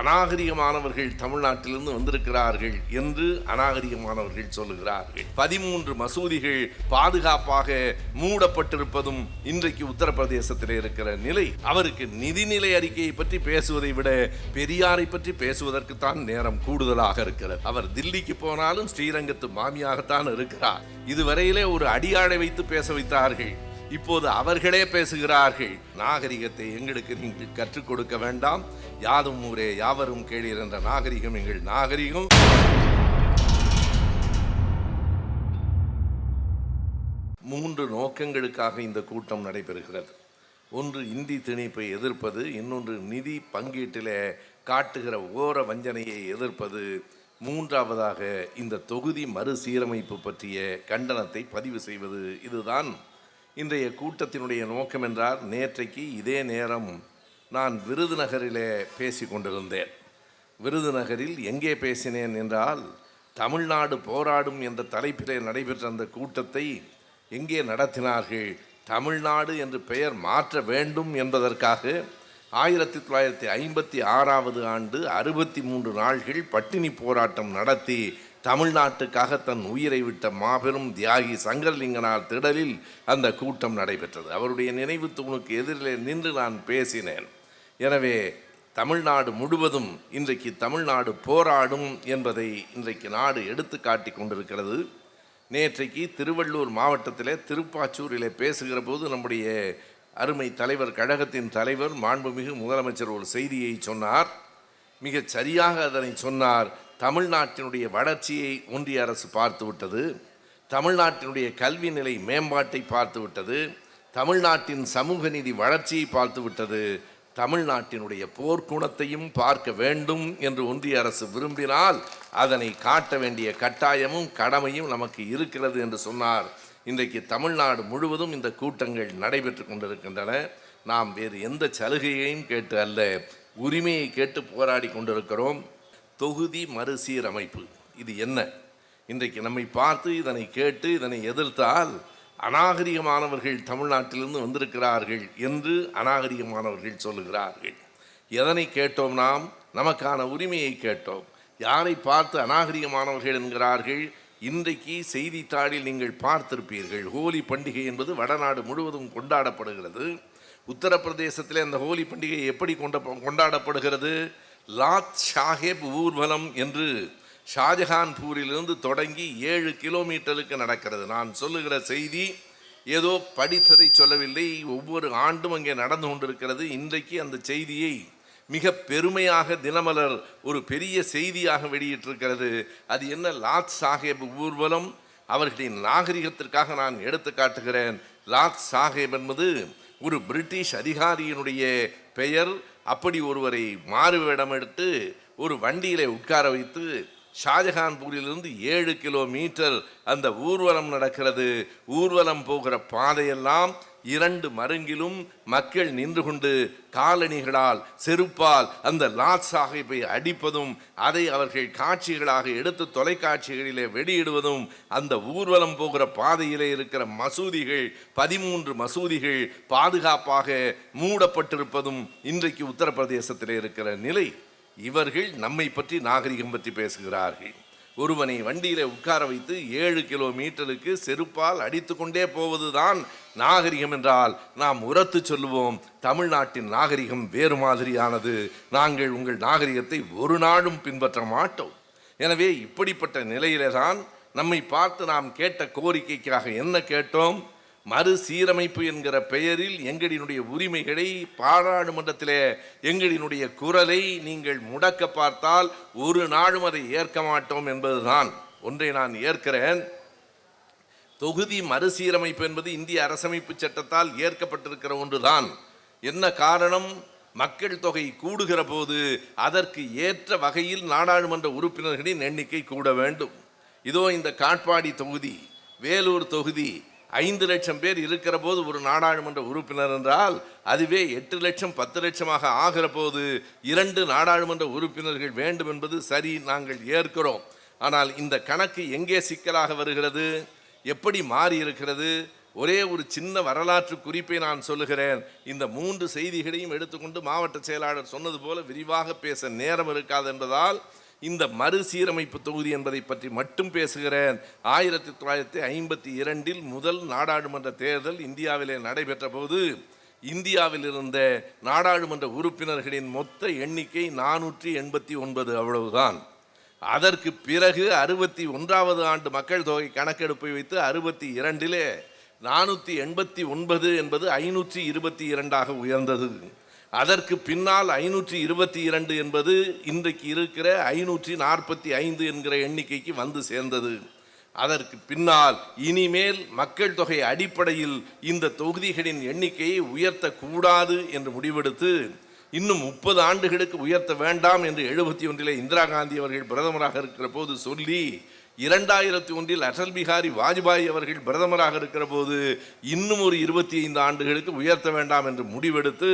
அநாகரிகமானவர்கள் தமிழ்நாட்டிலிருந்து வந்திருக்கிறார்கள் என்று அநாகரிகமானவர்கள் சொல்லுகிறார்கள். பதிமூன்று மசூதிகள் பாதுகாப்பாக மூடப்பட்டிருப்பதும் இன்றைக்கு உத்தரப்பிரதேசத்தில் இருக்கிற நிலை. அவருக்கு நிதிநிலை அறிக்கையை பற்றி பேசுவதை விட பெரியாரை பற்றி பேசுவதற்கு நேரம் கூடுதலாக இருக்கிறது. அவர் தில்லிக்கு போனாலும் ஸ்ரீரங்கத்து மாமியாகத்தான் இருக்கிறார். இதுவரையிலே ஒரு அடியாளை வைத்து பேச வைத்தார்கள். இப்போது அவர்களே பேசுகிறார்கள். நாகரிகத்தை எங்களுக்கு நீங்கள் கற்றுக் கொடுக்க வேண்டாம். யாதும் ஊரே யாவரும் கேளீர் என்ற நாகரிகம் எங்கள் நாகரிகம். மூன்று நோக்கங்களுக்காக இந்த கூட்டம் நடைபெறுகிறது. ஒன்று இந்தி திணிப்பை எதிர்ப்பது. இன்னொன்று நிதி பங்கீட்டிலே காட்டுகிற ஓர வஞ்சனையை எதிர்ப்பது. மூன்றாவதாக இந்த தொகுதி மறுசீரமைப்பு பற்றிய கண்டனத்தை பதிவு செய்வது. இதுதான் இன்றைய கூட்டத்தினுடைய நோக்கம் என்றால் நேற்றைக்கு இதே நேரம் நான் விருதுநகரிலே பேசி கொண்டிருந்தேன் விருதுநகரில் எங்கே பேசினேன் என்றால் தமிழ்நாடு போராடும் என்ற தலைப்பிலே நடைபெற்ற அந்த கூட்டத்தை எங்கே நடத்தினார்கள் தமிழ்நாடு என்று பெயர் மாற்ற வேண்டும் என்பதற்காக ஆயிரத்தி தொள்ளாயிரத்தி ஐம்பத்தி ஆறாவது ஆண்டு அறுபத்தி மூன்று நாள்கள் பட்டினி போராட்டம் நடத்தி தமிழ்நாட்டுக்காக தன் உயிரை விட்ட மாபெரும் தியாகி சங்கர்லிங்கனார் திடலில் அந்த கூட்டம் நடைபெற்றது. அவருடைய நினைவு தூணுக்கு எதிரிலே நின்று நான் பேசினேன். எனவே தமிழ்நாடு முழுவதும் இன்றைக்கு தமிழ்நாடு போராடும் என்பதை இன்றைக்கு நாடு எடுத்து காட்டி கொண்டிருக்கிறது. நேற்றைக்கு திருவள்ளூர் மாவட்டத்திலே திருப்பாச்சூரிலே பேசுகிற போது நம்முடைய அருமை தலைவர் கழகத்தின் தலைவர் மாண்புமிகு முதலமைச்சர் ஒரு செய்தியை சொன்னார். மிகச் சரியாக அதனை சொன்னார். தமிழ்நாட்டினுடைய வளர்ச்சியை ஒன்றிய அரசு பார்த்துவிட்டது தமிழ்நாட்டினுடைய கல்வி நிலை மேம்பாட்டை பார்த்துவிட்டது தமிழ்நாட்டின் சமூக நீதி வளர்ச்சியை பார்த்துவிட்டது தமிழ்நாட்டினுடைய போர்க்குணத்தையும் பார்க்க வேண்டும் என்று ஒன்றிய அரசு விரும்பினால் அதனை காட்ட வேண்டிய கட்டாயமும் கடமையும் நமக்கு இருக்கிறது என்று சொன்னார். இன்றைக்கு தமிழ்நாடு முழுவதும் இந்த கூட்டங்கள் நடைபெற்று கொண்டிருக்கின்றன. நாம் வேறு எந்த சலுகையையும் கேட்டு அல்ல உரிமையை கேட்டு போராடி கொண்டிருக்கிறோம். தொகுதி மறுசீரமைப்பு. இது என்ன? இன்றைக்கு நம்மை பார்த்து இதனை கேட்டு இதனை எதிர்த்தால் அநாகரிகமானவர்கள் தமிழ்நாட்டிலிருந்து வந்திருக்கிறார்கள் என்று அநாகரிகமானவர்கள் சொல்லுகிறார்கள். எதனை கேட்டோம் நாம்? நமக்கான உரிமையை கேட்டோம். யாரை பார்த்து அநாகரிகமானவர்கள் என்கிறார்கள்? இன்றைக்கு செய்தித்தாளில் நீங்கள் பார்த்திருப்பீர்கள். ஹோலி பண்டிகை என்பது வடநாடு முழுவதும் கொண்டாடப்படுகிறது. உத்தரப்பிரதேசத்தில் அந்த ஹோலி பண்டிகை எப்படி கொண்ட கொண்டாடப்படுகிறது? லாத் ஷாஹேப் ஊர்வலம் என்று ஷாஜஹான்பூரிலிருந்து தொடங்கி ஏழு கிலோமீட்டருக்கு நடக்கிறது. நான் சொல்லுகிற செய்தி ஏதோ படித்ததை சொல்லவில்லை. ஒவ்வொரு ஆண்டும் அங்கே நடந்து கொண்டிருக்கிறது. இன்றைக்கு அந்த செய்தியை மிக பெருமையாக தினமலர் ஒரு பெரிய செய்தியாக வெளியிட்டிருக்கிறது. அது என்ன? லாத் சாஹேப் ஊர்வலம். அவர்களின் நாகரிகத்திற்காக நான் எடுத்து காட்டுகிறேன். லாத் சாஹேப் என்பது ஒரு பிரிட்டிஷ் அதிகாரியினுடைய பெயர். அப்படி ஒருவரை மாறு வேடம் எடுத்து ஒரு வண்டியிலே உட்கார வைத்து ஷாஜஹான்பூரிலிருந்து ஏழு கிலோமீட்டர் அந்த ஊர்வலம் நடக்கிறது. ஊர்வலம் போகிற பாதையெல்லாம் இரண்டு மருங்கிலும் மக்கள் நின்று கொண்டு காலணிகளால் செருப்பால் அந்த லாத் சாஹிப்பை அடிப்பதும் அதை அவர்கள் காட்சிகளாக எடுத்து தொலைக்காட்சிகளிலே வெளியிடுவதும் அந்த ஊர்வலம் போகிற பாதையிலே இருக்கிற மசூதிகள் பதிமூன்று மசூதிகள் பாதுகாப்பாக மூடப்பட்டிருப்பதும் இன்றைக்கு உத்தரப்பிரதேசத்தில் இருக்கிற நிலை. இவர்கள் நம்மை பற்றி நாகரிகம் பற்றி பேசுகிறார்கள். ஒருவனை வண்டியில் உட்கார வைத்து ஏழு கிலோமீட்டருக்கு செருப்பால் அடித்து கொண்டே போவதுதான் நாகரிகம் என்றால் நாம் உரத்து சொல்லுவோம். தமிழ்நாட்டின் நாகரிகம் வேறு மாதிரியானது. நாங்கள் உங்கள் நாகரிகத்தை ஒரு நாளும் பின்பற்ற மாட்டோம். எனவே இப்படிப்பட்ட நிலையிலே தான் நம்மை பார்த்து நாம் கேட்ட கோரிக்கைக்காக என்ன கேட்டோம்? மறுசீரமைப்பு என்கிற பெயரில் எங்களினுடைய உரிமைகளை பாராளுமன்றத்திலே எங்களினுடைய குரலை நீங்கள் முடக்க பார்த்தால் ஒரு நாளும் அதை ஏற்க மாட்டோம் என்பதுதான். ஒன்றை நான் ஏற்கிறேன். தொகுதி மறுசீரமைப்பு என்பது இந்திய அரசமைப்பு சட்டத்தால் ஏற்கப்பட்டிருக்கிற ஒன்றுதான். என்ன காரணம்? மக்கள் தொகை கூடுகிற போது அதற்கு ஏற்ற வகையில் நாடாளுமன்ற உறுப்பினர்களின் எண்ணிக்கை கூட வேண்டும். இதோ இந்த காட்பாடி தொகுதி வேலூர் தொகுதி ஐந்து லட்சம் பேர் இருக்கிற போது ஒரு நாடாளுமன்ற உறுப்பினர் என்றால் அதுவே எட்டு லட்சம் பத்து லட்சமாக ஆகிற போது இரண்டு நாடாளுமன்ற உறுப்பினர்கள் வேண்டும் என்பது சரி நாங்கள் ஏற்கிறோம். ஆனால் இந்த கணக்கு எங்கே சிக்கலாக வருகிறது? எப்படி மாறி இருக்கிறது? ஒரே ஒரு சின்ன வரலாற்று குறிப்பை நான் சொல்லுகிறேன். இந்த மூன்று செய்திகளையும் எடுத்துக்கொண்டு மாவட்ட செயலாளர் சொன்னது போல விரிவாக பேச நேரம் இருக்காது என்பதால் இந்த மறுசீரமைப்பு தொகுதி என்பதை பற்றி மட்டும் பேசுகிறேன். ஆயிரத்தி தொள்ளாயிரத்தி ஐம்பத்தி இரண்டில் முதல் நாடாளுமன்ற தேர்தல் இந்தியாவிலே நடைபெற்ற போது இந்தியாவில் இருந்த நாடாளுமன்ற உறுப்பினர்களின் மொத்த எண்ணிக்கை நானூற்றி எண்பத்தி ஒன்பது அவ்வளவுதான். அதற்கு பிறகு அறுபத்தி ஒன்றாவது ஆண்டு மக்கள் தொகை கணக்கெடுப்பை வைத்து அறுபத்தி இரண்டிலே நானூற்றி எண்பத்தி ஒன்பது என்பது ஐநூற்றி இருபத்தி இரண்டாக உயர்ந்தது. அதற்கு பின்னால் ஐநூற்றி இருபத்தி இரண்டு என்பது இன்றைக்கு இருக்கிற ஐநூற்றி நாற்பத்தி ஐந்து என்கிற எண்ணிக்கைக்கு வந்து சேர்ந்தது. அதற்கு பின்னால் இனிமேல் மக்கள் தொகை அடிப்படையில் இந்த தொகுதிகளின் எண்ணிக்கையை உயர்த்தக்கூடாது என்று முடிவெடுத்து இன்னும் முப்பது ஆண்டுகளுக்கு உயர்த்த வேண்டாம் என்று எழுபத்தி ஒன்றில் இந்திரா காந்தி அவர்கள் பிரதமராக இருக்கிற போது சொல்லி இரண்டாயிரத்தி ஒன்றில் அடல் பிகாரி வாஜ்பாய் அவர்கள் பிரதமராக இருக்கிற போது இன்னும் ஒரு இருபத்தி ஐந்து ஆண்டுகளுக்கு உயர்த்த வேண்டாம் என்று முடிவெடுத்து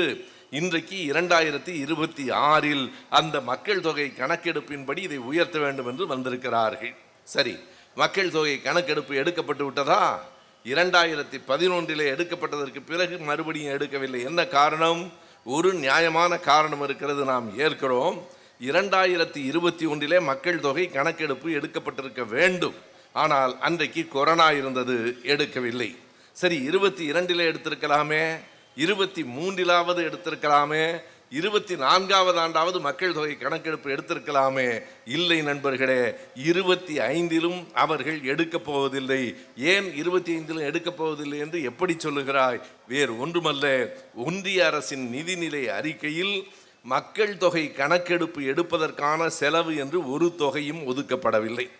இன்றைக்கு இரண்டாயிரத்தி இருபத்தி ஆறில் அந்த மக்கள் தொகை கணக்கெடுப்பின்படி இதை உயர்த்த வேண்டும் என்று வந்திருக்கிறார்கள். சரி மக்கள் தொகை கணக்கெடுப்பு எடுக்கப்பட்டு விட்டதா? இரண்டாயிரத்தி பதினொன்றிலே எடுக்கப்பட்டதற்கு பிறகு மறுபடியும் எடுக்கவில்லை. என்ன காரணம்? ஒரு நியாயமான காரணம் இருக்கிறது நாம் ஏற்கிறோம். இரண்டாயிரத்தி இருபத்தி ஒன்றிலே மக்கள் தொகை கணக்கெடுப்பு எடுக்கப்பட்டிருக்க வேண்டும். ஆனால் அன்றைக்கு கொரோனா இருந்தது எடுக்கவில்லை. சரி இருபத்தி இரண்டிலே எடுத்திருக்கலாமே. இருபத்தி மூன்றிலாவது எடுத்திருக்கலாமே இருபத்தி நான்காவது ஆண்டாவது மக்கள் தொகை கணக்கெடுப்பு எடுத்திருக்கலாமே. இல்லை நண்பர்களே இருபத்தி ஐந்திலும் அவர்கள் எடுக்கப் போவதில்லை. ஏன் இருபத்தி ஐந்திலும் எடுக்கப் போவதில்லை என்று எப்படி சொல்லுகிறாய்? வேறு ஒன்றுமல்ல. ஒன்றிய அரசின் நிதிநிலை அறிக்கையில் மக்கள் தொகை கணக்கெடுப்பு எடுப்பதற்கான செலவு என்று ஒரு தொகையும் ஒதுக்கப்படவில்லை.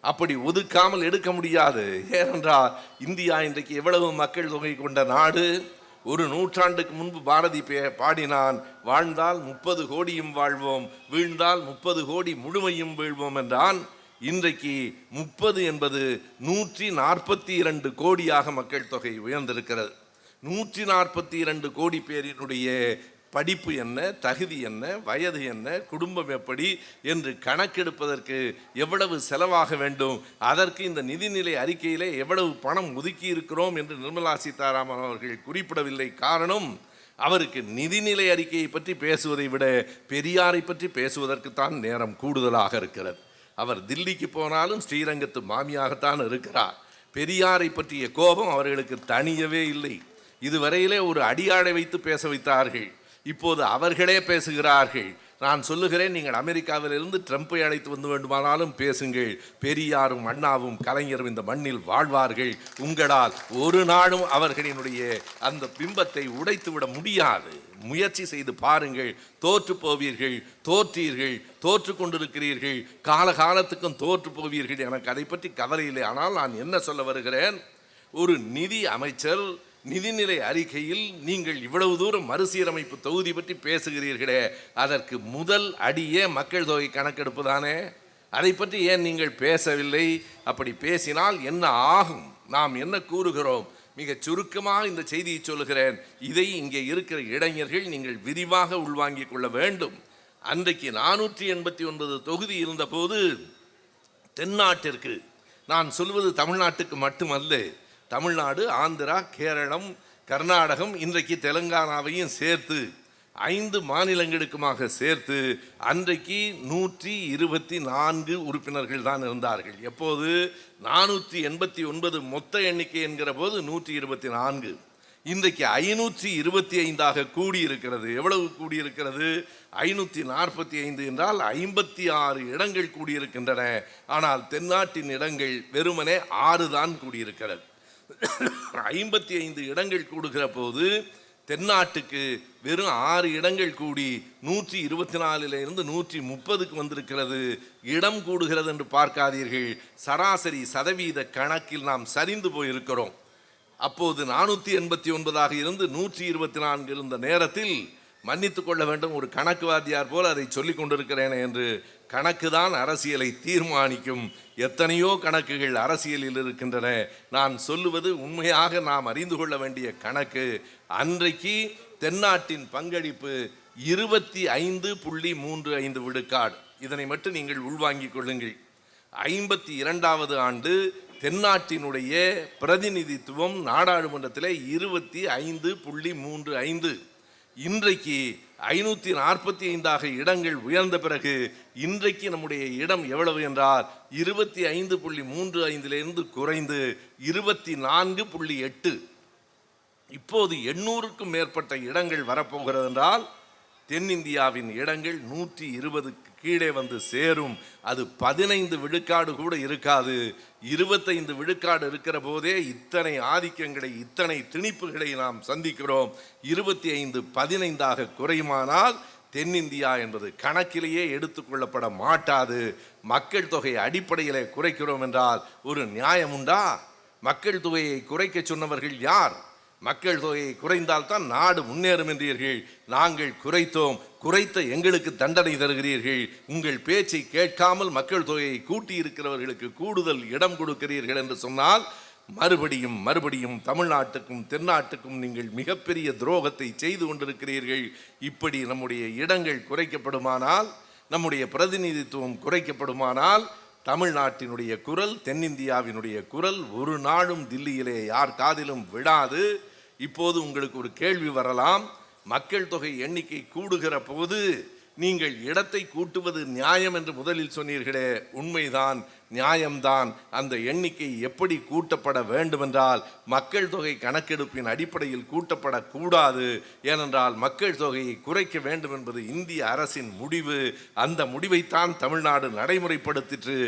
அப்படி ஒதுக்காமல் எடுக்க முடியாது. ஏனென்றால் இந்தியா இன்றைக்கு எவ்வளவு மக்கள் தொகை கொண்ட நாடு? ஒரு நூற்றாண்டுக்கு முன்பு பாரதி பே- பாடினான் வாழ்ந்தால் முப்பது கோடியும் வாழ்வோம் வீழ்ந்தால் முப்பது கோடி முழுமையும் வீழ்வோம் என்றான். இன்றைக்கு முப்பது என்பது நூற்றி நாற்பத்தி இரண்டு கோடியாக மக்கள் தொகை உயர்ந்திருக்கிறது. நூற்றி நாற்பத்தி இரண்டு கோடி பேரினுடைய படிப்பு என்ன தகுதி என்ன வயது என்ன குடும்பம் எப்படி என்று கணக்கெடுப்பதற்கு எவ்வளவு செலவாக வேண்டும் அதற்கு இந்த நிதிநிலை அறிக்கையிலே எவ்வளவு பணம் ஒதுக்கி இருக்கிறோம் என்று நிர்மலா சீதாராமன் அவர்கள் குறிப்பிடவில்லை காரணம் அவருக்கு நிதிநிலை அறிக்கையை பற்றி பேசுவதை விட பெரியாரை பற்றி பேசுவதற்குத்தான் நேரம் கூடுதலாக இருக்கிறது. அவர் தில்லிக்கு போனாலும் ஸ்ரீரங்கத்து மாமியாகத்தான் இருக்கிறார். பெரியாரை பற்றிய கோபம் அவர்களுக்கு தணியவே இல்லை. இதுவரையிலே ஒரு அடியாளை வைத்து பேச வைத்தார்கள். இப்போது அவர்களே பேசுகிறார்கள். நான் சொல்லுகிறேன் நீங்கள் அமெரிக்காவிலிருந்து ட்ரம்ப்பை அழைத்து வந்து வேண்டுமானாலும் பேசுங்கள். பெரியாரும் அண்ணாவும் கலைஞரும் இந்த மண்ணில் வாழ்வார்கள். உங்களால் ஒரு நாளும் அவர்களினுடைய அந்த பிம்பத்தை உடைத்து விட முடியாது. முயற்சி செய்து பாருங்கள். தோற்று போவீர்கள் தோற்றீர்கள் தோற்று கொண்டிருக்கிறீர்கள். காலகாலத்துக்கும் தோற்று போவீர்கள். எனக்கு அதை பற்றி கவலை இல்லை. ஆனால் நான் என்ன சொல்ல வருகிறேன்? ஒரு நிதி அமைச்சர் நிதிநிலை அறிக்கையில் நீங்கள் இவ்வளவு தூரம் மறுசீரமைப்பு தொகுதி பற்றி பேசுகிறீர்களே அதற்கு முதல் அடியே மக்கள் தொகை கணக்கெடுப்பு தானே? அதை பற்றி ஏன் நீங்கள் பேசவில்லை? அப்படி பேசினால் என்ன ஆகும்? நாம் என்ன கூறுகிறோம்? மிகச் சுருக்கமாக இந்த செய்தியை சொல்லுகிறேன். இதை இங்கே இருக்கிற இளைஞர்கள் நீங்கள் விரிவாக உள்வாங்கிக் கொள்ள வேண்டும். அன்றைக்கு நானூற்றி எண்பத்தி ஒன்பது தொகுதி இருந்தபோது தென்னாட்டிற்கு நான் சொல்வது தமிழ்நாட்டுக்கு மட்டுமல்ல தமிழ்நாடு ஆந்திரா கேரளம் கர்நாடகம் இன்றைக்கு தெலுங்கானாவையும் சேர்த்து ஐந்து மாநிலங்களுக்குமாக சேர்த்து அன்றைக்கு நூற்றி இருபத்தி நான்கு உறுப்பினர்கள் தான் இருந்தார்கள். எப்போது? நானூற்றி எண்பத்தி ஒன்பது மொத்த எண்ணிக்கை என்கிற போது நூற்றி இருபத்தி நான்கு. இன்றைக்கு ஐநூற்றி இருபத்தி ஐந்தாக கூடியிருக்கிறது. எவ்வளவு கூடியிருக்கிறது? ஐநூற்றி நாற்பத்தி ஐந்து என்றால் ஐம்பத்தி ஆறு இடங்கள் கூடியிருக்கின்றன. ஆனால் தென்னாட்டின் இடங்கள் வெறுமனே ஆறு தான் கூடியிருக்கிறது. ஐம்பத்தி ஐந்து இடங்கள் கூடுகிற போது தென்னாட்டுக்கு வெறும் ஆறு இடங்கள் கூடி நூற்றி இருபத்தி நாலுலேருந்து இருந்து நூற்றி முப்பதுக்கு வந்திருக்கிறது. இடம் கூடுகிறது என்று பார்க்காதீர்கள். சராசரி சதவீத கணக்கில் நாம் சரிந்து போயிருக்கிறோம். அப்போது நானூற்றி எண்பத்தி ஒன்பதாக இருந்து நூற்றி இருபத்தி நான்கு இருந்த நேரத்தில் மன்னித்து கொள்ள வேண்டும். ஒரு கணக்கு வாத்தியார் அதை சொல்லி கொண்டிருக்கிறேனே என்று கணக்கு தான் அரசியலை தீர்மானிக்கும். எத்தனையோ கணக்குகள் அரசியலில் இருக்கின்றன. நான் சொல்லுவது உண்மையாக நாம் அறிந்து கொள்ள வேண்டிய கணக்கு. அன்றைக்கு தென்னாட்டின் பங்களிப்பு இருபத்தி ஐந்து புள்ளி மூன்று ஐந்து விழுக்காடு. இதனை மட்டும் நீங்கள் உள்வாங்கிக் கொள்ளுங்கள். ஐம்பத்தி இரண்டாவது ஆண்டு தென்னாட்டினுடைய பிரதிநிதித்துவம் நாடாளுமன்றத்தில் இருபத்தி ஐந்து புள்ளி மூன்று ஐந்து. இன்றைக்கு ஐநூற்றி நாற்பத்தி ஐந்தாக இடங்கள் உயர்ந்த பிறகு இன்றைக்கு நம்முடைய இடம் எவ்வளவு என்றால் இருபத்தி ஐந்து புள்ளி மூன்று ஐந்திலிருந்து குறைந்து இருபத்தி நான்கு புள்ளி எட்டு. இப்போது எண்ணூறுக்கும் மேற்பட்ட இடங்கள் வரப்போகிறது என்றால் தென்னிந்தியாவின் இடங்கள் நூற்றி இருபதுக்கு கீழே வந்து சேரும். அது பதினைந்து விழுக்காடு கூட இருக்காது. இருபத்தைந்து விழுக்காடு இருக்கிற போதே இத்தனை ஆதிக்கங்களை இத்தனை திணிப்புகளை நாம் சந்திக்கிறோம். இருபத்தி ஐந்து பதினைந்தாக குறையுமானால் தென்னிந்தியா என்பது கணக்கிலேயே எடுத்துக்கொள்ளப்பட மாட்டாது. மக்கள் தொகை அடிப்படையிலே குறைக்கிறோம் என்றால் ஒரு நியாயம் உண்டா? மக்கள் தொகையை குறைக்க சொன்னவர்கள் யார்? மக்கள் தொகையை குறைந்தால்தான் நாடு முன்னேறும் என்றீர்கள். நாங்கள் குறைத்தோம். குறைத்த எங்களுக்கு தண்டனை தருகிறீர்கள். உங்கள் பேச்சை கேட்காமல் மக்கள் தொகையை கூட்டி இருக்கிறவர்களுக்கு கூடுதல் இடம் கொடுக்கிறீர்கள் என்று சொன்னால் மறுபடியும் மறுபடியும் தமிழ்நாட்டுக்கும் தென்னாட்டுக்கும் நீங்கள் மிகப்பெரிய துரோகத்தை செய்து கொண்டிருக்கிறீர்கள். இப்படி நம்முடைய இடங்கள் குறைக்கப்படுமானால் நம்முடைய பிரதிநிதித்துவம் குறைக்கப்படுமானால் தமிழ்நாட்டினுடைய குரல் தென்னிந்தியாவினுடைய குரல் ஒரு நாளும் தில்லியிலே யார் காதிலும் விழாது. இப்போது உங்களுக்கு ஒரு கேள்வி வரலாம். மக்கள் தொகை எண்ணிக்கை கூடுகிற போது நீங்கள் இடத்தை கூட்டுவது நியாயம் என்று முதலில் சொன்னீர்களே உண்மைதான் நியாயம்தான். அந்த எண்ணிக்கை எப்படி கூட்டப்பட வேண்டுமென்றால் மக்கள் தொகை கணக்கெடுப்பின் அடிப்படையில் கூட்டப்படக்கூடாது. ஏனென்றால் மக்கள் தொகையை குறைக்க வேண்டும் என்பது இந்திய அரசின் முடிவு. அந்த முடிவைத்தான் தமிழ்நாடு நடைமுறைப்படுத்திற்று.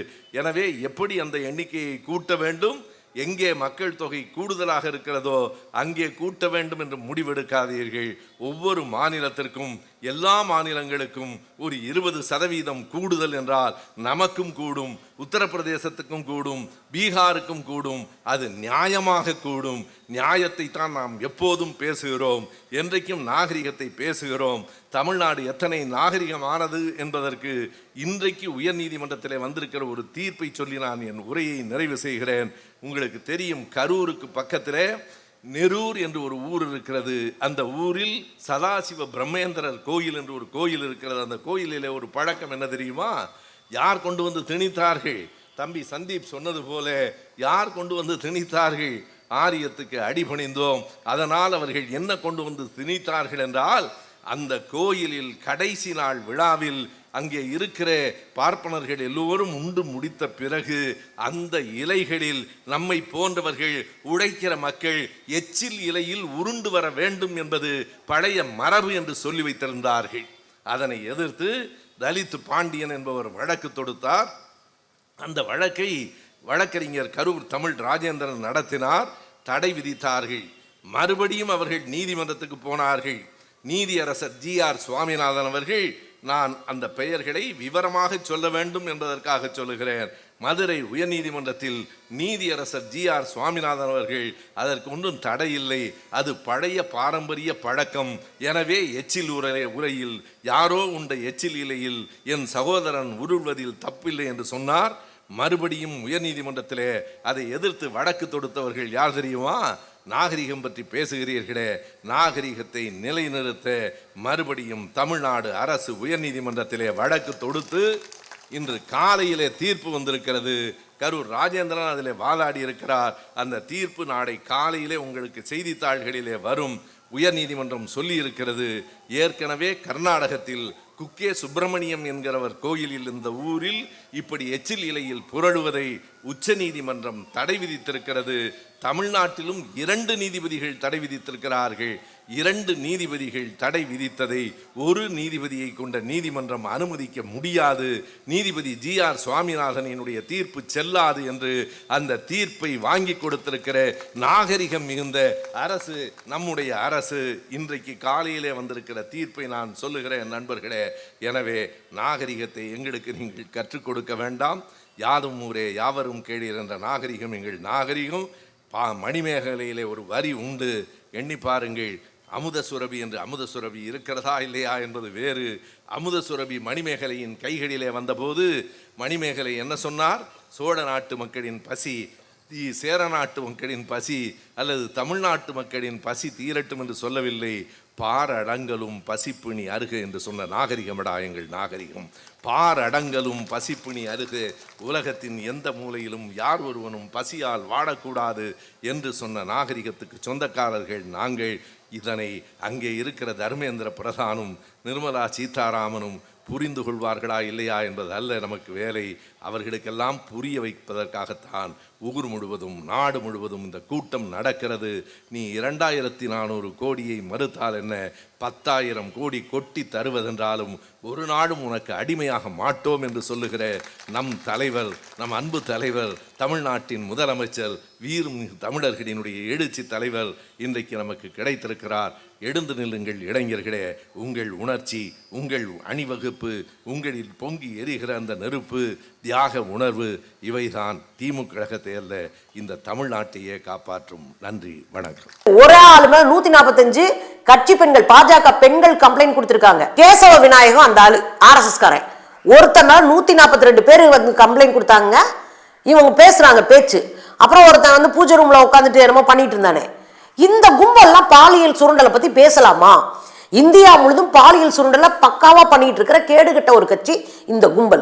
எனவே எப்படி அந்த எண்ணிக்கையை கூட்ட வேண்டும்? எங்கே மக்கள் தொகை கூடுதலாக இருக்கிறதோ அங்கே கூட்ட வேண்டும் என்று முடிவெடுக்காதீர்கள். ஒவ்வொரு மாநிலத்திற்கும் எல்லா மாநிலங்களுக்கும் ஒரு இருபது சதவீதம் கூடுதல் என்றால் நமக்கும் கூடும் உத்தரப்பிரதேசத்துக்கும் கூடும் பீகாருக்கும் கூடும் அது நியாயமாக கூடும். நியாயத்தை தான் நாம் எப்போதும் பேசுகிறோம் என்றைக்கும் நாகரிகத்தை பேசுகிறோம். தமிழ்நாடு எத்தனை நாகரிகமானது என்பதற்கு இன்றைக்கு உயர்நீதிமன்றத்தில் வந்திருக்கிற ஒரு தீர்ப்பை சொல்லி நான் என் உரையை நிறைவு செய்கிறேன். உங்களுக்கு தெரியும் கரூருக்கு பக்கத்திலே நெரூர் என்று ஒரு ஊர் இருக்கிறது. அந்த ஊரில் சதாசிவ பிரம்மேந்திரர் கோயில் என்று ஒரு கோயில் இருக்கிறது. அந்த கோயிலில் ஒரு பழக்கம் என்ன தெரியுமா? யார் கொண்டு வந்து திணித்தார்கள்? தம்பி சந்தீப் சொன்னது போல யார் கொண்டு வந்து திணித்தார்கள்? ஆரியத்துக்கு அடிபணிந்தோம் அதனால் அவர்கள் என்ன கொண்டு வந்து திணித்தார்கள் என்றால் அந்த கோயிலில் கடைசி நாள் விழாவில் அங்கே இருக்கிற பார்ப்பனர்கள் எல்லோரும் உண்டு முடித்த பிறகு அந்த இலைகளில் நம்மை போன்றவர்கள் உழைக்கிற மக்கள் எச்சில் இலையில் உருண்டு வர வேண்டும் என்பது பழைய மரபு என்று சொல்லி வைத்திருந்தார்கள். அதனை எதிர்த்து தலித் பாண்டியன் என்பவர் வழக்கு தொடுத்தார். அந்த வழக்கை வழக்கறிஞர் கரூர் தமிழ் ராஜேந்திரன் நடத்தினார். தடை விதித்தார்கள். மறுபடியும் அவர்கள் நீதிமன்றத்துக்கு போனார்கள். நீதியரசர் ஜி ஆர் சுவாமிநாதன் அவர்கள் நான் அந்த பெயர்களை விவரமாக சொல்ல வேண்டும் என்பதற்காக சொல்லுகிறேன். மதுரை உயர்நீதிமன்றத்தில் நீதியரசர் ஜி ஆர் சுவாமிநாதன் அவர்கள் அதற்கு ஒன்றும் தடை இல்லை அது பழைய பாரம்பரிய பழக்கம். எனவே எச்சில் உரை உரையில் யாரோ உண்ட எச்சில் இலையில் என் சகோதரன் உருள்வதில் தப்பில்லை என்று சொன்னார். மறுபடியும் உயர்நீதிமன்றத்திலே அதை எதிர்த்து வழக்கு தொடுத்தவர்கள் யார் தெரியுமா? நாகரிகம் பற்றி பேசுகிறீர்களே நாகரிகத்தை நிலைநிறுத்த மறுபடியும் தமிழ்நாடு அரசு உயர்நீதிமன்றத்திலே வழக்கு தொடுத்து இன்று காலையிலே தீர்ப்பு வந்திருக்கிறது. கரூர் ராஜேந்திரன் அதில் வாதாடி இருக்கிறார் அந்த தீர்ப்பு நாளை காலையிலே உங்களுக்கு செய்தித்தாள்களிலே வரும். உயர்நீதிமன்றம் சொல்லி இருக்கிறது ஏற்கனவே கர்நாடகத்தில் குக்கே சுப்பிரமணியம் என்கிறவர் கோயிலில் இந்த ஊரில் இப்படி எச்சில் இலையில் புரழுவதை உச்ச நீதிமன்றம் தடை விதித்திருக்கிறது. தமிழ்நாட்டிலும் இரண்டு நீதிபதிகள் தடை விதித்திருக்கிறார்கள். இரண்டு நீதிபதிகள் தடை விதித்ததை ஒரு நீதிபதியை கொண்ட நீதிமன்றம் அனுமதிக்க முடியாது. நீதிபதி ஜி ஆர் சுவாமிநாதனினுடைய தீர்ப்பு செல்லாது என்று அந்த தீர்ப்பை வாங்கி கொடுத்திருக்கிற நாகரிகம் மிகுந்த அரசு நம்முடைய அரசு இன்றைக்கு காலையிலே வந்திருக்கிற தீர்ப்பை நான் சொல்லுகிறேன் நண்பர்களே. எனவே நாகரிகத்தை எங்களுக்கு நீங்கள் கற்றுக் கொடுக்க வேண்டாம். யாதும் ஊரே யாவரும் கேளீர் என்ற நாகரிகம் எங்கள் நாகரிகம். பா மணிமேகலையிலே ஒரு வரி உண்டு. எண்ணி பாருங்கள் அமுத சுரபி என்று அமுத சுரபி இருக்கிறதா இல்லையா என்பது வேறு. அமுத சுரபி மணிமேகலையின் கைகளிலே வந்தபோது மணிமேகலை என்ன சொன்னார்? சோழ நாட்டு மக்களின் பசி தீ சேர நாட்டு மக்களின் பசி அல்லது தமிழ்நாட்டு மக்களின் பசி தீரட்டும் என்று சொல்லவில்லை. பாரடங்கலும் பசிப்பிணி அருகு என்று சொன்ன நாகரிகமடா எங்கள் நாகரிகம். பாரடங்கலும் பசிப்பிணி அருகு உலகத்தின் எந்த மூலையிலும் யார் ஒருவனும் பசியால் வாடக்கூடாது என்று சொன்ன நாகரிகத்துக்கு சொந்தக்காரர்கள் நாங்கள். இதனை அங்கே இருக்கிற தர்மேந்திர பிரதானும் நிர்மலா சீதாராமனும் புரிந்து கொள்வார்களா இல்லையா என்பது அல்ல நமக்கு வேலை. அவர்களுக்கெல்லாம் புரிய வைப்பதற்காகத்தான் ஊர் முழுவதும் நாடு முழுவதும் இந்த கூட்டம் நடக்கிறது. நீ இரண்டாயிரத்தி நானூறு கோடியை மறுத்தால் என்ன? பத்தாயிரம் கோடி கொட்டி தருவதென்றாலும் ஒரு நாடும் உனக்கு அடிமையாக மாட்டோம் என்று சொல்லுகிற நம் தலைவர் நம் அன்பு தலைவர் தமிழ்நாட்டின் முதலமைச்சர் வீர் தமிழர்களினுடைய எழுச்சி தலைவர் இன்றைக்கு நமக்கு கிடைத்திருக்கிறார். எழுந்து நில்லுங்கள் இளைஞர்களே. உங்கள் உணர்ச்சி உங்கள் அணிவகுப்பு உங்களில் பொங்கி எரிகிற அந்த நெருப்பு தியாக உணர்வு இவைதான் திமுக கழகத்தை அல்ல இந்த தமிழ்நாட்டையே காப்பாற்றும். நன்றி வணக்கம். ஒரே ஆளுமே நூத்தி நாற்பத்தஞ்சு கட்சி பெண்கள் பாஜக பெண்கள் கம்ப்ளைண்ட் கொடுத்துருக்காங்க. கேசவ விநாயகம் அந்த ஆளு ஆர்எஸ்எஸ் காரன் ஒருத்தனால நூத்தி நாற்பத்தி ரெண்டு பேர் வந்து கம்ப்ளைண்ட் கொடுத்தாங்க. இவங்க பேசுறாங்க பேச்சு. அப்புறம் ஒருத்தன் வந்து பூஜை ரூம்ல உட்காந்துட்டு என்னமோ பண்ணிட்டு இருந்தானே. இந்த கும்பல்லாம் பாலியல் சுருண்டலை பத்தி பேசலாமா? இந்தியா முழுதும் பாலியல் சுருண்டலை பக்காவா பண்ணிட்டு இருக்கிற கேடுகட்ட ஒரு கட்சி இந்த கும்பல்.